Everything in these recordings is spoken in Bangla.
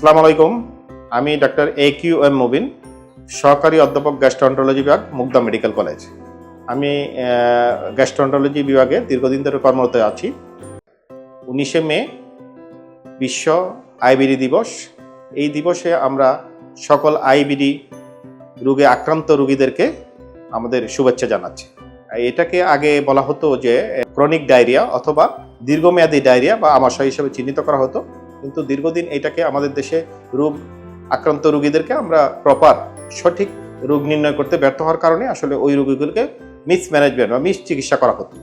আসসালামু আলাইকুম। আমি ডাক্তার এ কিউ এম মুবিন সহকারী অধ্যাপক গ্যাস্ট্রন্টোলজি বিভাগ, মুগদা মেডিকেল কলেজ। আমি গ্যাস্ট্রন্টোলজি বিভাগে দীর্ঘদিন ধরে কর্মরত আছি। উনিশে মে বিশ্ব আইবিডি দিবস। এই দিবসে আমরা সকল আইবিডি রোগে আক্রান্ত রোগীদেরকে আমাদের শুভেচ্ছা জানাচ্ছি। এটাকে আগে বলা হতো যে ক্রনিক ডায়রিয়া অথবা দীর্ঘমেয়াদী ডায়রিয়া বা আমাশয় হিসেবে চিহ্নিত করা হতো। কিন্তু দীর্ঘদিন এটাকে আমাদের দেশে রোগ আক্রান্ত রোগীদেরকে আমরা প্রপার সঠিক রোগ নির্ণয় করতে ব্যর্থ হওয়ার কারণে আসলে ওই রোগীগুলোকে মিসম্যানেজমেন্ট বা মিস চিকিৎসা করা হতো।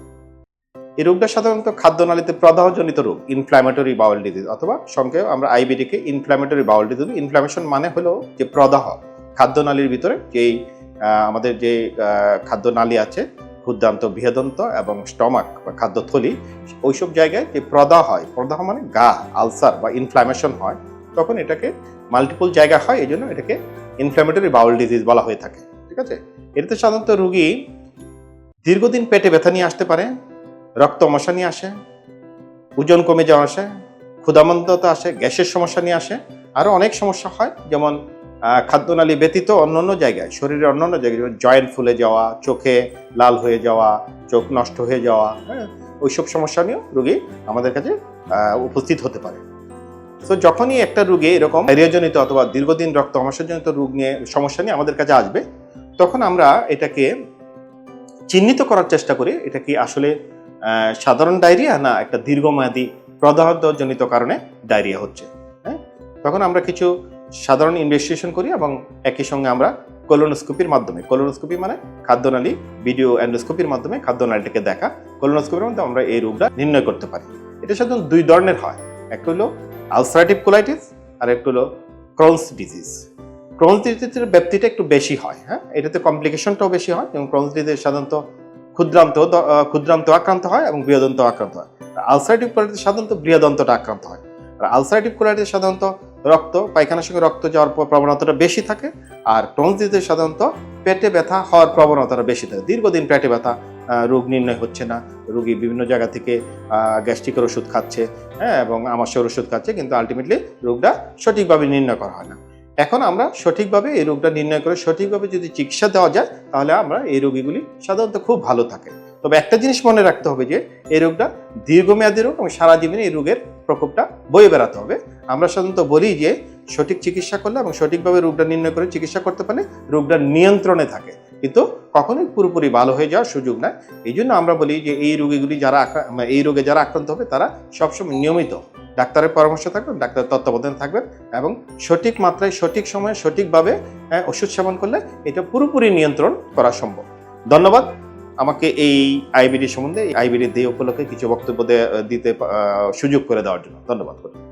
এই রোগটা সাধারণত খাদ্যনালীতে প্রদাহজনিত রোগ ইনফ্ল্যামেটরি বাউল ডিজিজ অথবা সঙ্গে আমরা আইবিডিকে ইনফ্ল্যামেটরি বাউল ডিজিজ ইনফ্ল্যামেশন মানে হলো যে প্রদাহ। খাদ্যনালীর ভিতরে যেই আমাদের যে খাদ্যনালী আছে ক্ষুদ্রান্ত বৃহদন্ত এবং স্টমাক বা খাদ্যথলি ওইসব জায়গায় যে প্রদাহ হয়, প্রদাহ মানে গা, আলসার বা ইনফ্ল্যামেশন হয়, তখন এটাকে মাল্টিপল জায়গা হয় এই জন্য এটাকে ইনফ্ল্যামেটরি বাউল ডিজিজ বলা হয়ে থাকে, ঠিক আছে? এটাতে সাধারণত রুগী দীর্ঘদিন পেটে ব্যথা নিয়ে আসতে পারে, রক্ত মশা নিয়ে আসে, ওজন কমে যাওয়া আসে ক্ষুধামন্দতা আসে, গ্যাসের সমস্যা নিয়ে আসে আরও অনেক সমস্যা হয়, যেমন খাদ্যনালী ব্যতীত অন্যান্য জায়গায় শরীরের অন্যান্য জায়গায় জয়েন্ট ফুলে যাওয়া, চোখে লাল হয়ে যাওয়া, চোখ নষ্ট হয়ে যাওয়া হ্যাঁ ওইসব সমস্যা নিয়েও রোগী আমাদের কাছে উপস্থিত হতে পারে। তো যখনই একটা রোগী এরকম ডায়রিয়াজনিত অথবা দীর্ঘদিন রক্ত আমাশয়জনিত রোগ নিয়ে সমস্যা নিয়ে আমাদের কাছে আসবে, তখন আমরা এটাকে চিহ্নিত করার চেষ্টা করি। এটা কি আসলে সাধারণ ডায়রিয়া না একটা দীর্ঘমেয়াদী প্রদাহজনিত কারণে ডায়রিয়া হচ্ছে হ্যাঁ? তখন আমরা কিছু সাধারণ ইনভেস্টিগেশন করি এবং একই সঙ্গে আমরা কোলোনোস্কোপির মাধ্যমে কোলোনোস্কোপি মানে খাদ্যনালী ভিডিও অ্যান্ডোস্কোপির মাধ্যমে খাদ্যনালীটাকে দেখা। কোলোনোস্কোপির মধ্যে আমরা এই রোগটা নির্ণয় করতে পারি। এটা সাধারণত দুই ধরনের হয়। একটা হলো আলসারেটিভ কোলাইটিস আর একটা হলো ক্রোনস ডিজিজ ক্রোনস ডিজিজের ব্যাপ্তিটা একটু বেশি হয় হ্যাঁ? এটাতে কমপ্লিকেশনটাও বেশি হয়। এবং ক্রোনস ডিজিজ সাধারণত ক্ষুদ্রান্ত ক্ষুদ্রান্ত আক্রান্ত হয় এবং বৃহদন্ত আক্রান্ত হয়। আলসারেটিভ কোলাইটিস সাধারণত বৃহদন্তটা আক্রান্ত হয়। আর আলসারেটিভ কোলাইটিস সাধারণত রক্ত, পায়খানার সঙ্গে রক্ত যাওয়ার প্রবণতাটা বেশি থাকে আর ক্রোনস সাধারণত পেটে ব্যথা হওয়ার প্রবণতাটা বেশি থাকে। দীর্ঘদিন পেটে ব্যথা রোগ নির্ণয় হচ্ছে না। রোগী বিভিন্ন জায়গা থেকে গ্যাস্ট্রিকের ওষুধ খাচ্ছে হ্যাঁ এবং আমাশয়ের ওষুধ খাচ্ছে, কিন্তু আলটিমেটলি রোগটা সঠিকভাবে নির্ণয় করা হয় না। এখন আমরা সঠিকভাবে এই রোগটা নির্ণয় করে সঠিকভাবে যদি চিকিৎসা দেওয়া যায়, তাহলে আমরা এই রোগীগুলি সাধারণত খুব ভালো থাকে। তবে একটা জিনিস মনে রাখতে হবে যে, এই রোগটা দীর্ঘমেয়াদী রোগ এবং সারা জীবনে এই রোগের প্রকোপটা বয়ে বেড়াতে হবে। আমরা সাধারণত বলি যে সঠিক চিকিৎসা করলে এবং সঠিকভাবে রোগটা নির্ণয় করে চিকিৎসা করতে পারলে রোগটা নিয়ন্ত্রণে থাকে। কিন্তু কখনোই পুরোপুরি ভালো হয়ে যাওয়ার সুযোগ নাই। এই জন্য আমরা বলি যে এই রোগীগুলি যারা মানে এই রোগে যারা আক্রান্ত হবে তারা সবসময় নিয়মিত ডাক্তারের পরামর্শ থাকবেন ডাক্তারের তত্ত্বাবধানে থাকবেন এবং সঠিক মাত্রায় সঠিক সময়ে সঠিকভাবে আহ, ওষুধ সেবন করলে এটা পুরোপুরি নিয়ন্ত্রণ করা সম্ভব। ধন্যবাদ। আমাকে এই আইবিডি সম্বন্ধে আইবিডি দিয়ে উপলক্ষে কিছু বক্তব্য দিতে সুযোগ করে দেওয়ার জন্য। ধন্যবাদ।